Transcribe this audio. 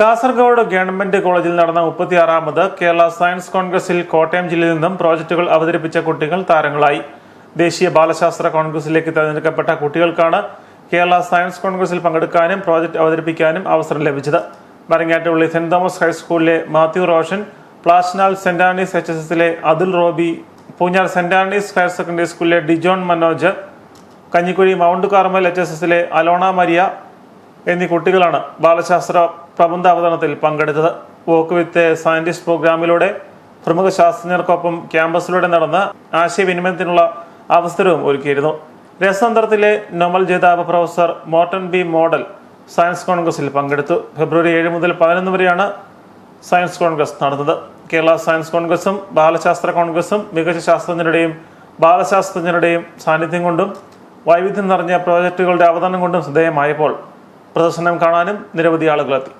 Kasaragod government കോളേജിൽ നടന്ന മുപ്പത്തിയാറാമത് Kerala science കോൺഗ്രസിൽ കോട്ടയം ജില്ലയിൽ നിന്നും പ്രോജക്റ്റുകൾ അവതരിപ്പിച്ച കുട്ടികൾ താരങ്ങളായി. ദേശീയ ബാലശാസ്ത്ര കോൺഗ്രസിലേക്ക് തെരഞ്ഞെടുക്കപ്പെട്ട കുട്ടികൾക്കാണ് കേരള സയൻസ് കോൺഗ്രസിൽ പങ്കെടുക്കാനും പ്രോജക്റ്റ് അവതരിപ്പിക്കാനും അവസരം ലഭിച്ചത്. മരങ്ങാട്ടുള്ളി സെന്റ് തോമസ് ഹൈസ്കൂളിലെ Mathew Roshan Plasanal Saint Anne's H S എസിലെ Athul Roby Poonjar Saint Anne's higher secondary സ്കൂളിലെ Dijon Manoj Kanjikuzhi Mount Carmel H S എസിലെ അലോണ മരിയ എന്നീ കുട്ടികളാണ് ബാലശാസ്ത്ര പ്രബന്ധ അവതരണത്തിൽ പങ്കെടുത്തത്. വോക്ക് വിത്ത് സയന്റിസ്റ്റ് പ്രോഗ്രാമിലൂടെ പ്രമുഖ ശാസ്ത്രജ്ഞർക്കൊപ്പം ക്യാമ്പസിലൂടെ നടന്ന ആശയവിനിമയത്തിനുള്ള അവസരവും ഒരുക്കിയിരുന്നു. രസതന്ത്രത്തിലെ നൊമൽ ജേതാവ് professor Morten B. Meldal science കോൺഗ്രസിൽ പങ്കെടുത്തു. ഫെബ്രുവരി ഏഴ് മുതൽ പതിനൊന്ന് വരെയാണ് സയൻസ് കോൺഗ്രസ് നടന്നത്. കേരള സയൻസ് കോൺഗ്രസും ബാലശാസ്ത്ര കോൺഗ്രസും മികച്ച ശാസ്ത്രജ്ഞരുടെയും ബാലശാസ്ത്രജ്ഞരുടെയും സാന്നിധ്യം കൊണ്ടും വൈവിധ്യം നിറഞ്ഞ പ്രോജക്റ്റുകളുടെ അവതരണം കൊണ്ടും ശ്രദ്ധേയമായപ്പോൾ പ്രദർശനം കാണാനും നിരവധി ആളുകളെത്തി.